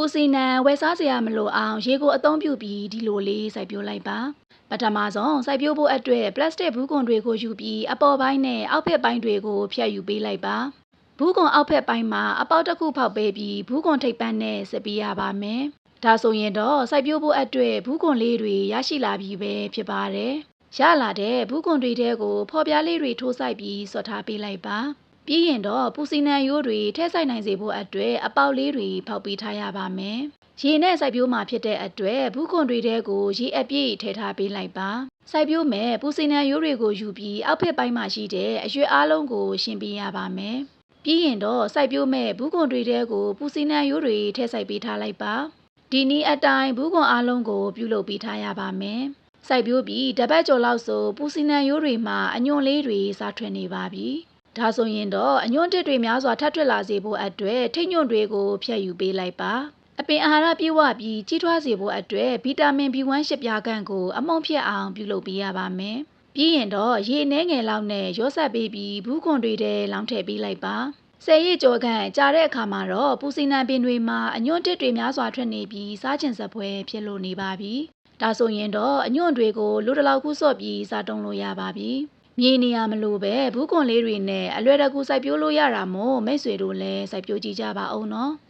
ပူစီနံဝယ်စားစရာမလိုအောင်ရေကိုအသုံးပြုပြီးဒီလိုလေးစိုက်ပျိုးလိုက်ပါပထမဆုံးစိုက်ပျိုးဖို့အတွက်ပလတ်စတစ်ဘူးကွန်တွေကိုယူပြီးအပေါ်ပိုင်းနဲ့အောက်ဖက်ပိုင်းတွေကိုဖြတ်ယူပေးလိုက်ပါဘူးကွန်အောက်ဖက်ပိုင်းမှာအပေါက်တစ်ခုဖောက်ပေးပြီးဘူးကွန်ထိပ်ပန်းနဲ့စပ်ပေးရပါမယ်ဒါဆိုရင်တော့စိုက်ပျိုးဖို့အတွက်ဘူးကွန်လေးတွေရရှိလာပြီပဲဖြစ်ပါတယ်ရလာတဲ့ဘူးကွန်တွေတဲကိုဖော်ပြားလေးတွေထိုးဆိုင်ပြီးဆွတ်ထားပေးလိုက်ပါ ပြီးရင်တော့ပူစီနံရိုးတွေထည့်ဆိုင်နိုင်စေဖို့အတွက်အပေါက်လေးတွေဖောက်ပေးထားရပါမယ်။ရေနဲ့စိုက်ပျိုးမှာဖြစ်တဲ့အတွက်ဘူးခွန်တွေတဲကိုရေအပြည့်ထည့်ထားပေးလိုက်ပါ။စိုက်ပျိုးမဲ့ပူစီနံရိုးတွေကိုယူပြီးအောက်ဖက်ပိုင်းမှာရှိတဲ့အရွက်အားလုံးကိုရှင်းပေးရပါမယ်။ပြီးရင်တော့စိုက်ပျိုးမဲ့ဘူးခွန်တွေတဲကိုပူစီနံရိုးတွေထည့်ဆိုင်ပေးထားလိုက်ပါ။ဒီနည်းအတိုင်းဘူးခွန်အားလုံးကိုပြုလုပ်ပေးထားရပါမယ်။စိုက်ပျိုးပြီးတပတ်ကျော်လောက်ဆိုပူစီနံရိုးတွေမှာအညွန့်လေးတွေစားထွက်နေပါပြီ။ ဒါဆိုရင်တော့အညွန့်တစ်တွေများစွာထပ်ထွက်လာစေဖို့အတွက်ထိတ်ညွန့်တွေကိုဖျက်ယူပေးလိုက်ပါ။အပင်အာဟာရပြည့်ဝပြီးကြီးထွားစေဖို့အတွက်ဗီတာမင် B1 ရှစ်ပြားခန့်ကိုအမုံဖြတ်အောင်ပြုလုပ်ပေးရပါမယ်။ပြီးရင်တော့ရေနှဲငယ်လောက်နဲ့ရောဆက်ပေးပြီးဘူးခွန်တွေထဲလောင်းထည့်ပေးလိုက်ပါ။ဆယ်ရည်ကြော်ခန့်ကြာတဲ့အခါမှာတော့ပူစီနံပင်တွေမှာအညွန့်တစ်တွေများစွာထွက်နေပြီးစားကျင်စပွဲဖြစ်လို့နေပါပြီ။ဒါဆိုရင်တော့အညွန့်တွေကိုလိုတလောက်ခုစော့ပြီးစားတုံးလို့ရပါပြီ။ မြေနေရမလို့ပဲဘူးကွန်လေးတွေနဲ့အလွယ်တကူစိုက်ပျိုးလို့ရတာမို့မိတ်ဆွေတို့လည်းစိုက်ပျိုးကြည့်ကြပါအောင်နော်။